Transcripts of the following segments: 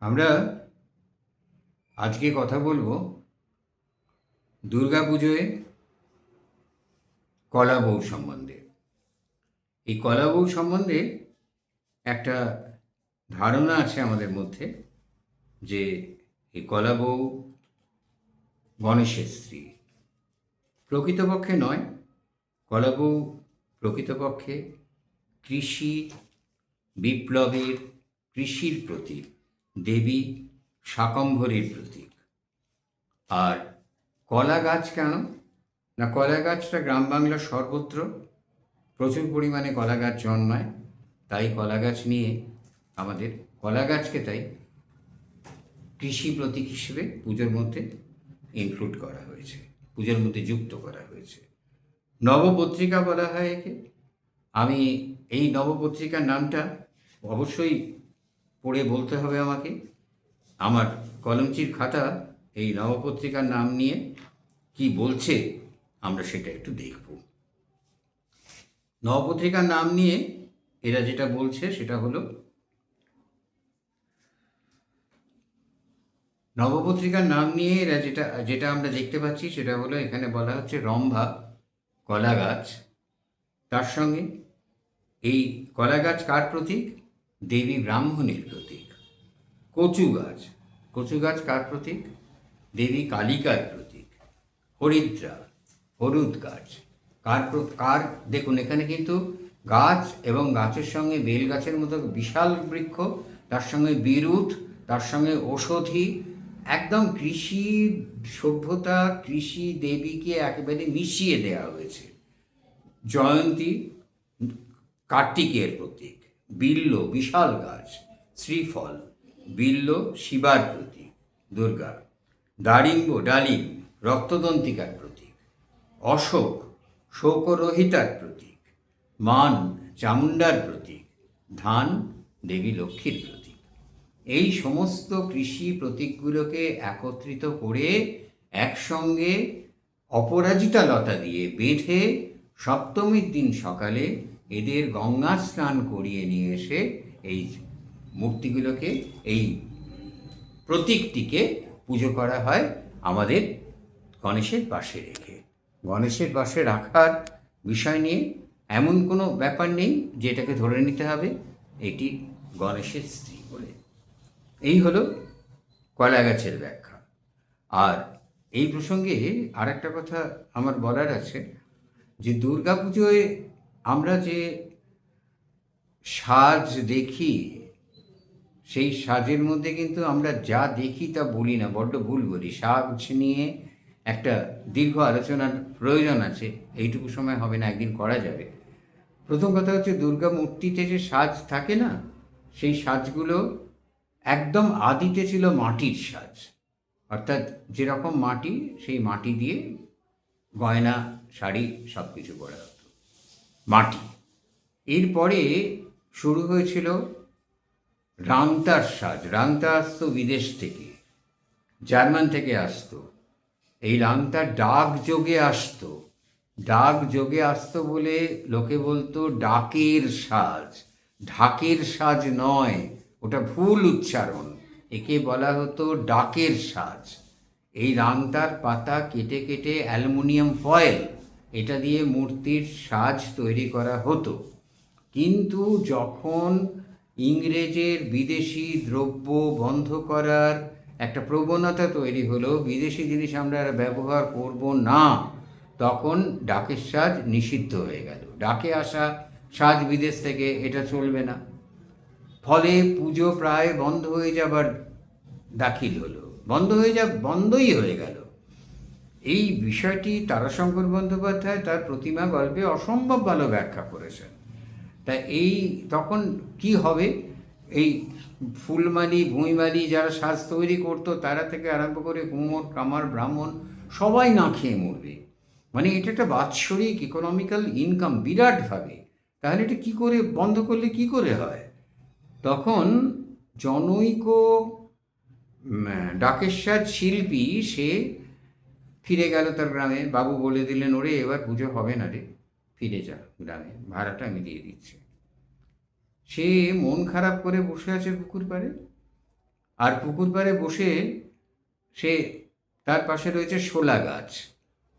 আমরা আজকে কথা বলব দুর্গা পুজোয় কলা বউ সম্বন্ধে। এই কলা বউ সম্বন্ধে একটা ধারণা আছে আমাদের মধ্যে যে এই কলা বউ গণেশের স্ত্রী। প্রকৃতপক্ষে নয়, কলা বউ প্রকৃতপক্ষে কৃষি, বিপ্লবের কৃষির প্রতীক। দেবী শাকম্ভরীর প্রতীক। আর কলা গাছ কেন? না, কলা গাছটা গ্রাম বাংলার সর্বত্র প্রচুর পরিমাণে কলা গাছ জন্মায়। তাই কলা গাছ নিয়ে আমাদের কলা গাছকে তাই কৃষি প্রতীক হিসেবে পুজোর মধ্যে ইনক্লুড করা হয়েছে, পুজোর মধ্যে যুক্ত করা হয়েছে। নবপত্রিকা বলা হয় একে। আমি এই নবপত্রিকার নামটা অবশ্যই পড়ে বলতে হবে আমাকে। আমার কলমচির খাতা, এই নবপত্রিকার নাম নিয়ে কি বলছে, আমরা সেটা একটু দেখব। নবপত্রিকার নাম নিয়ে এরা যেটা বলছে, সেটা হলো, নবপত্রিকার নাম নিয়ে এরা যেটা যেটা আমরা দেখতে পাচ্ছি, সেটা হলো, এখানে বলা হচ্ছে রম্ভা কলা গাছ তার সঙ্গে এই কলা গাছ কার প্রতীক? দেবী ব্রাহ্মণের প্রতীক। কচু গাছ। কচু গাছ কার প্রতীক? দেবী কালিকার প্রতীক। হরিদ্রা। হলুদ গাছ। কার কার, দেখুন এখানে কিন্তু গাছ এবং গাছের সঙ্গে বেল গাছের মতো বিশাল বৃক্ষ, তার সঙ্গে বিরুৎ, তার সঙ্গে ঔষধি, একদম কৃষি সভ্যতা, কৃষি দেবীকে একেবারে মিশিয়ে দেওয়া হয়েছে। জয়ন্তী, কার্তিকের প্রতীক। বিল্ল বিশাল গাছ, শ্রীফল, বিল্ল শিবার প্রতীক, দুর্গা, দারিম্ব ডালিম রক্তদন্তিকার প্রতীক, অশোক শোকরহিতার প্রতীক, মান চামুণ্ডার প্রতীক, ধান দেবী লক্ষ্মীর প্রতীক। এই সমস্ত কৃষি প্রতীকগুলোকে একত্রিত করে একসঙ্গে অপরাজিতা লতা দিয়ে বেঁধে সপ্তমীর দিন সকালে এদের গঙ্গা স্নান করিয়ে নিয়ে এসে এই মূর্তিগুলোকে, এই প্রতীকটিকে পুজো করা হয় আমাদের গণেশের পাশে রেখে। গণেশের পাশে রাখার বিষয় নিয়ে এমন কোনো ব্যাপার নেই যেটাকে ধরে নিতে হবে, এটি গণেশের স্ত্রী বলে। এই হলো কলা গাছের ব্যাখ্যা। আর এই প্রসঙ্গে আরেকটা কথা আমার বলার আছে যে দুর্গাপুজোয় আমরা যে সাজ দেখি, সেই সাজের মধ্যে কিন্তু আমরা যা দেখি তা বলি না, বড্ড ভুল বলি। সাজ নিয়ে একটা দীর্ঘ আলোচনার প্রয়োজন আছে, এইটুকু সময় হবে না, একদিন করা যাবে। প্রথম কথা হচ্ছে দুর্গা মূর্তিতে যে সাজ থাকে না, সেই সাজগুলো একদম আদিতে ছিল মাটির সাজ। অর্থাৎ যেরকম মাটি, সেই মাটি দিয়ে গয়না, শাড়ি সব কিছু করা। মাটি। এরপরে শুরু হয়েছিল রাংতার সাজ। রাংতা আসতো বিদেশ থেকে, জার্মান থেকে আসতো। এই রাংতা ডাক যোগে আসতো। ডাক যোগে আসতো বলে লোকে বলতো, ডাকের সাজ। ঢাকের সাজ নয়, ওটা ভুল উচ্চারণ। একে বলা হতো ডাকের সাজ। এই রাংতার পাতা কেটে কেটে অ্যালুমিনিয়াম ফয়েল। এটা দিয়ে মূর্তির সাজ তৈরি করা হতো। কিন্তু যখন ইংরেজের বিদেশি দ্রব্য বন্ধ করার একটা প্রবণতা তৈরি হলো, বিদেশি জিনিস আমরা ব্যবহার করব না, তখন ডাকের সাজ নিষিদ্ধ হয়ে গেল। ডাকে আসা সাজ বিদেশ থেকে এটা চলবে না। ফলে পুজো প্রায় বন্ধ হয়ে যাবার দাখিল হলো। বন্ধ হয়ে যা বন্ধই হয়ে গেল। এই বিষয়টি তারাশঙ্কর বন্দ্যোপাধ্যায় তার প্রতিমা গল্পে অসম্ভব ভালো ব্যাখ্যা করেছেন। তা এই তখন কি হবে? এই ফুলমালি ভুঁইমালি যারা সাজ তৈরি করতো, তারা থেকে আরম্ভ করে কুমোর, কামার, ব্রাহ্মণ সবাই না খেয়ে মরবে। মানে এটা একটা বাৎসরিক ইকোনমিক্যাল ইনকাম বিরাটভাবে। তাহলে এটা কি করে, বন্ধ করলে কি করে হয়? তখন জনৈক ডাকেশ্বর শিল্পী সে ফিরে গেল তার গ্রামে। বাবু বলে দিলেন, ওরে, এবার পুজো হবে না রে। ফিরে যা গ্রামে। ভাড়াটা আমি দিয়ে দিচ্ছি। সে মন খারাপ করে বসে আছে পুকুর পাড়ে। আর পুকুর পাড়ে বসে সে, তার পাশে রয়েছে শোলা গাছ।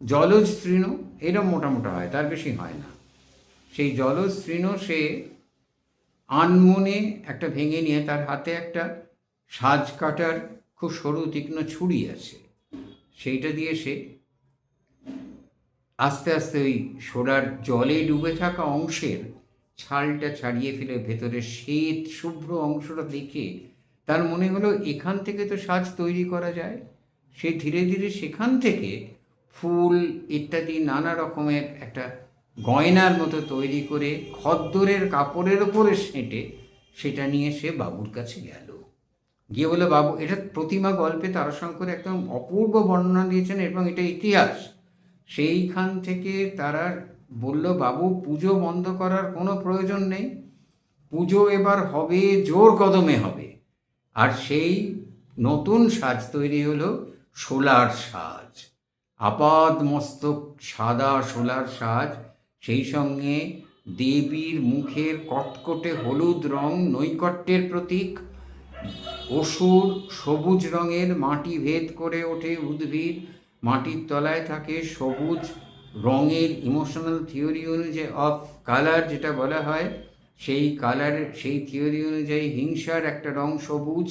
জলজ তৃণ, এরম মোটা মোটা হয়, তার বেশি হয় না। সেই জলজ তৃণ সে আনমনে একটা ভেঙে নিয়ে তার হাতে একটা সাজ কাটার খুব সরু তীক্ষ্ণ ছুরি আছে। সেইটা দিয়ে সে আস্তে আস্তে ওই সোডার জলে ডুবে থাকা অংশের ছালটা ছাড়িয়ে ফেলে ভেতরে শ্বেত শুভ্র অংশটা দেখে তার মনে হলো এখান থেকে তো সাজ তৈরি করা যায়। সে ধীরে ধীরে সেখান থেকে ফুল ইত্যাদি নানা রকমের একটা গয়নার মতো তৈরি করে খদ্দরের কাপড়ের ওপরে সেঁটে সেটা নিয়ে সে বাবুর কাছে গেল। গিয়ে বলে বাবু, এটা প্রতিমা গল্পে তারাশঙ্কর একদম অপূর্ব বর্ণনা দিয়েছেন এবং এটা ইতিহাস। সেইখান থেকে তারা বলল, বাবু, পুজো বন্ধ করার কোনো প্রয়োজন নেই। পুজো এবার হবে, জোর কদমে হবে। আর সেই নতুন সাজ তৈরি হলো সোলার সাজ। আপাদ মস্তক সাদা সোলার সাজ। সেই সঙ্গে দেবীর মুখের কটকটে হলুদ রং নৈকট্যের প্রতীক। অসুর সবুজ রঙের মাটি ভেদ করে ওঠে উদ্ভিদ। মাটির তলায় থাকে সবুজ রঙের ইমোশনাল থিওরি অনুযায়ী অফ কালার যেটা বলা হয়, সেই কালার সেই থিওরি অনুযায়ী হিংসার একটা রং সবুজ।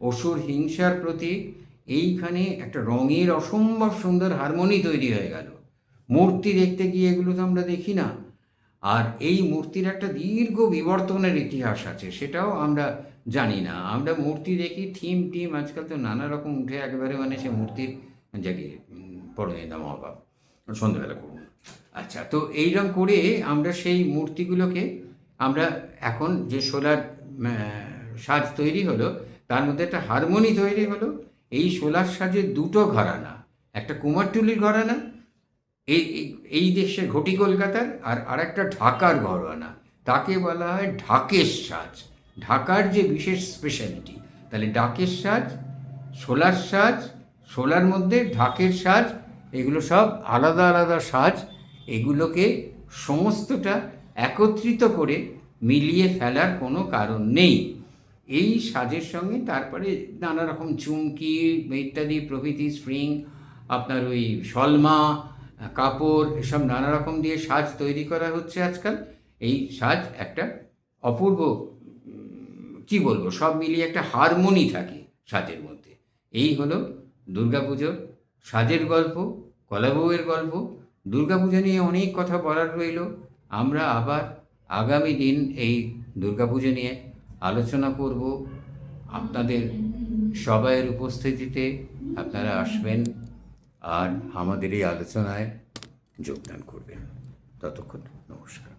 অসুর হিংসার প্রতীক, এইখানে একটা রঙের অসম্ভব সুন্দর হারমোনি তৈরি হয়ে গেল। মূর্তি দেখতে গিয়ে এগুলো তো আমরা দেখি না। আর এই মূর্তির একটা দীর্ঘ বিবর্তনের ইতিহাস আছে, সেটাও আমরা জানি না। আমরা মূর্তি দেখি, থিম, টিম, আজকাল তো নানা রকম উঠে একেবারে মানে সে মূর্তির জায়গায় পড়ে দাম অভাব সন্ধ্যাবেলা করুন। আচ্ছা তো এইরকম করে আমরা সেই মূর্তিগুলোকে আমরা এখন যে সোলার সাজ তৈরি হলো, তার মধ্যে একটা হারমোনি তৈরি হলো। এই সোলার সাজের দুটো ঘরানা, একটা কুমারটুলির ঘরানা, এই, এই- দেশের ঘটি কলকাতার, আর আরেকটা ঢাকার ঘরানা। তাকে বলা হয় ঢাকের সাজ। ঢাকার যে বিশেষ স্পেশালিটি তাহলে ডাকের সাজ, সোলার সাজ, সোলার মধ্যে ঢাকের সাজ, এগুলো সব আলাদা আলাদা সাজ, এগুলোকে সমস্তটা একত্রিত করে মিলিয়ে ফেলার কোনো কারণ নেই। এই সাজের সঙ্গে তারপরে নানা রকম চুমকি, ইত্যাদি, প্রভৃতি, স্প্রিং, আপনার ওই সলমা কাপড়, এসব নানা রকম দিয়ে সাজ তৈরি করা হচ্ছে আজকাল। এই সাজ একটা অপূর্ব কি বলব, সব মিলিয়ে একটা হারমোনি থাকে সাজের মধ্যে। এই হলো দুর্গাপুজোর সাজের গল্প, কলাবউয়ের গল্প। দুর্গাপুজো নিয়ে অনেক কথা বলার রইল। আমরা আবার আগামী দিন এই দুর্গাপুজো নিয়ে আলোচনা করব। আপনাদের সবাইয়ের উপস্থিতিতে আপনারা আসবেন আর আমাদের এই আলোচনায় যোগদান করবেন। ততক্ষণ নমস্কার।